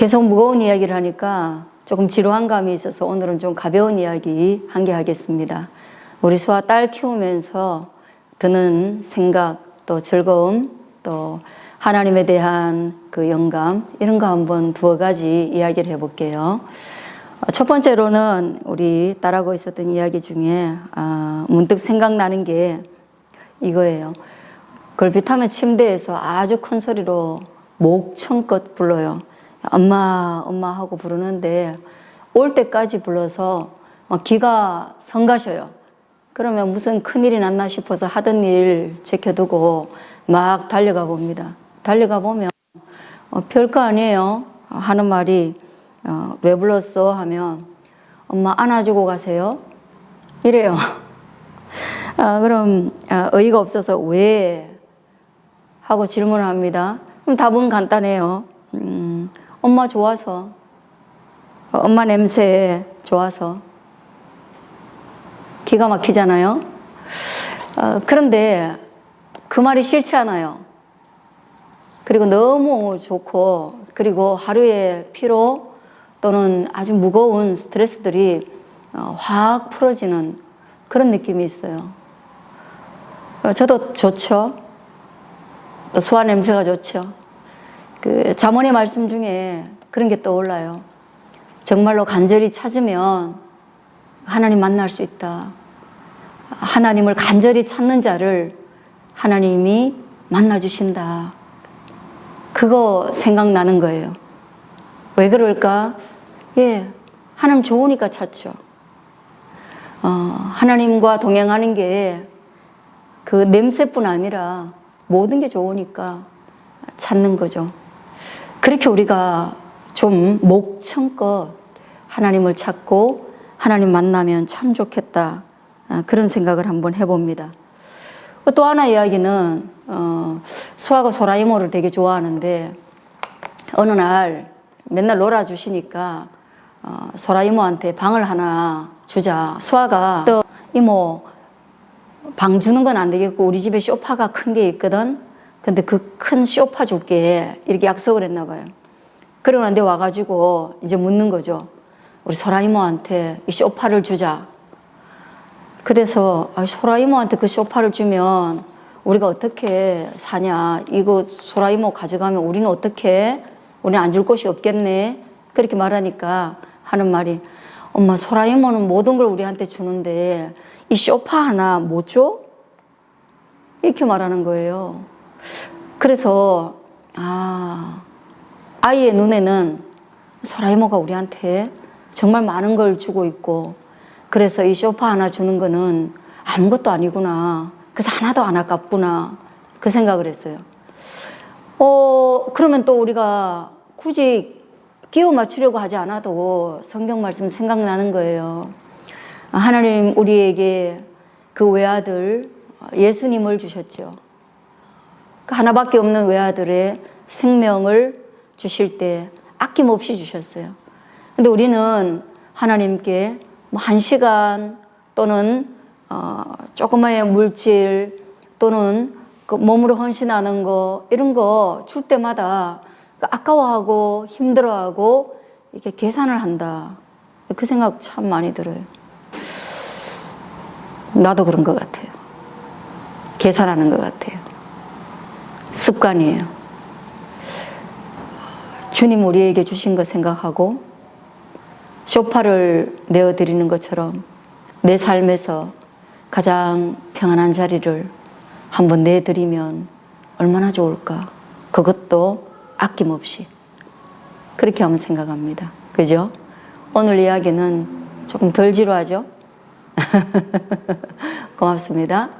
계속 무거운 이야기를 하니까 조금 지루한 감이 있어서 오늘은 좀 가벼운 이야기 한 개 하겠습니다. 우리 수아 딸 키우면서 드는 생각, 또 즐거움, 또 하나님에 대한 그 영감, 이런 거 한번 두어 가지 이야기를 해볼게요. 어, 첫 번째로는 우리 딸하고 있었던 이야기 중에 아, 문득 생각나는 게 이거예요. 걸핏하면 침대에서 아주 큰 소리로 목청껏 불러요. 엄마, 엄마 하고 부르는데 올 때까지 불러서 막 기가 성가셔요. 그러면 무슨 큰일이 났나 싶어서 하던 일 제껴두고 막 달려가 봅니다. 달려가 보면 어, 별거 아니에요. 하는 말이 어, 왜 불렀어? 하면 엄마 안아주고 가세요. 이래요. 아, 그럼 아, 어이가 없어서 왜 하고 질문을 합니다. 그럼 답은 간단해요. 음, 엄마 좋아서 어, 엄마 냄새 좋아서 기가 막히잖아요. 어, 그런데 그 말이 싫지 않아요. 그리고 너무 좋고 그리고 하루의 피로 또는 아주 무거운 스트레스들이 어, 확 풀어지는 그런 느낌이 있어요. 어, 저도 좋죠. 또 수화 냄새가 좋죠. 그 자문의 말씀 중에 그런 게 떠올라요. 정말로 간절히 찾으면 하나님 만날 수 있다. 하나님을 간절히 찾는 자를 하나님이 만나주신다. 그거 생각나는 거예요. 왜 그럴까? 예, 하나님 좋으니까 찾죠. 어, 하나님과 동행하는 게 그 냄새뿐 아니라 모든 게 좋으니까 찾는 거죠. 그렇게 우리가 좀 목청껏 하나님을 찾고 하나님 만나면 참 좋겠다. 아, 그런 생각을 한번 해봅니다. 또 하나 이야기는 어, 수아가 소라 이모를 되게 좋아하는데 어느 날 맨날 놀아주시니까 어, 소라 이모한테 방을 하나 주자. 수아가 또 이모 방 주는 건 안 되겠고 우리 집에 쇼파가 큰 게 있거든. 근데 그 큰 쇼파 줄게 이렇게 약속을 했나 봐요. 그러고 난데 와가지고 이제 묻는 거죠. 우리 소라 이모한테 이 쇼파를 주자. 그래서 아, 소라 이모한테 그 쇼파를 주면 우리가 어떻게 사냐? 이거 소라 이모 가져가면 우리는 어떻게? 우리는 안 줄 곳이 없겠네. 그렇게 말하니까 하는 말이 엄마 소라 이모는 모든 걸 우리한테 주는데 이 쇼파 하나 못 줘? 이렇게 말하는 거예요. 그래서 아 아이의 눈에는 소라 이모가 우리한테 정말 많은 걸 주고 있고 그래서 이 쇼파 하나 주는 거는 아무것도 아니구나. 그래서 하나도 안 아깝구나. 그 생각을 했어요. 어, 그러면 또 우리가 굳이 끼워 맞추려고 하지 않아도 성경 말씀 생각나는 거예요. 하나님 우리에게 그 외아들 예수님을 주셨죠. 그 하나밖에 없는 외아들의 생명을 주실 때 아낌없이 주셨어요. 근데 우리는 하나님께 뭐 한 시간 또는 어, 조그마의 물질 또는 그 몸으로 헌신하는 거 이런 거 줄 때마다 그 아까워하고 힘들어하고 이렇게 계산을 한다. 그 생각 참 많이 들어요. 나도 그런 것 같아요. 계산하는 것 같아요. 습관이에요. 주님 우리에게 주신 거 생각하고 쇼파를 내어드리는 것처럼 내 삶에서 가장 평안한 자리를 한번 내드리면 얼마나 좋을까. 그것도 아낌없이. 그렇게 한번 생각합니다. 그죠? 오늘 이야기는 조금 덜 지루하죠? 고맙습니다.